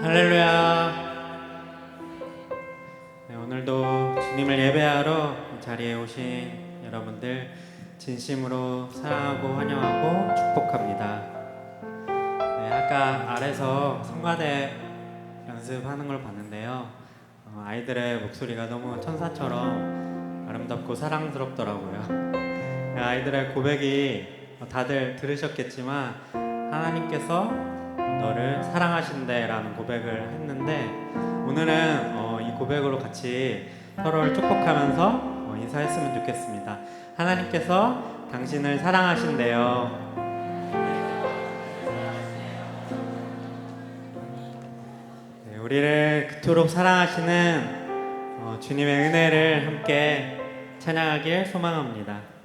할렐루야. 네, 오늘도 주님을 예배하러 이 자리에 오신 여러분들 진심으로 사랑하고 환영하고 축복합니다. 네, 아까 아래서 성가대 연습하는 걸 봤는데요. 어, 아이들의 목소리가 너무 천사처럼 아름답고 사랑스럽더라고요. 네, 아이들의 고백이 어, 다들 들으셨겠지만 하나님께서 너를 사랑하신대라는 고백을 했는데 오늘은 어, 이 고백으로 같이 서로를 축복하면서 어, 인사했으면 좋겠습니다. 하나님께서 당신을 사랑하신대요. 네, 우리를 그토록 사랑하시는 어, 주님의 은혜를 함께 찬양하길 소망합니다.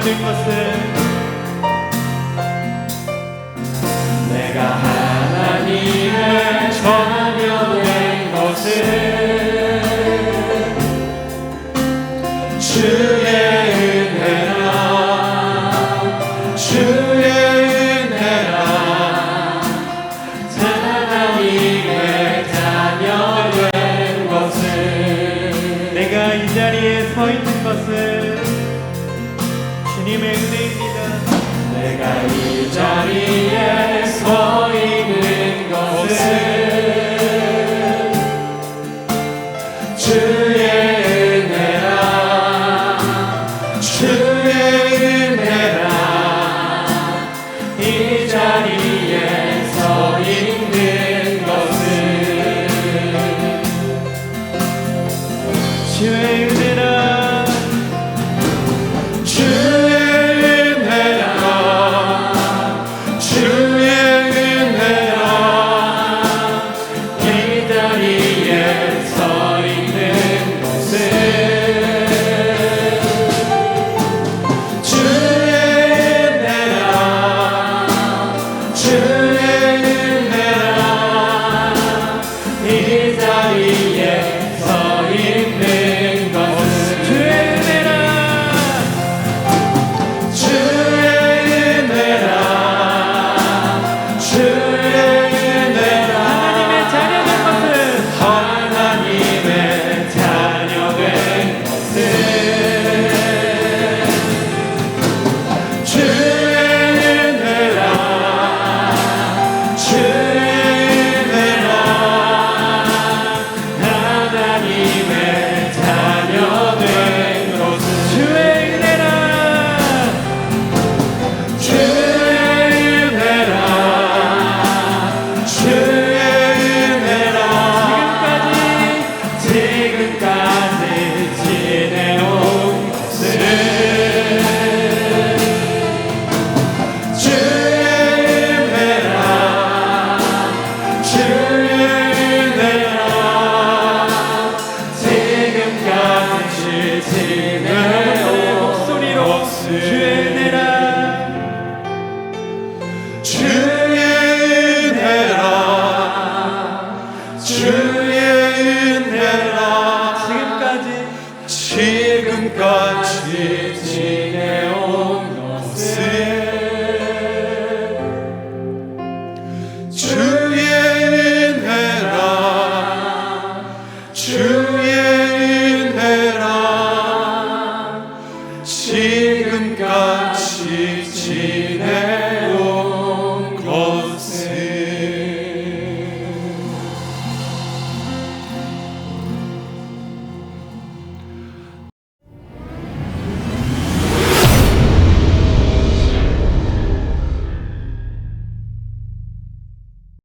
acredito em você.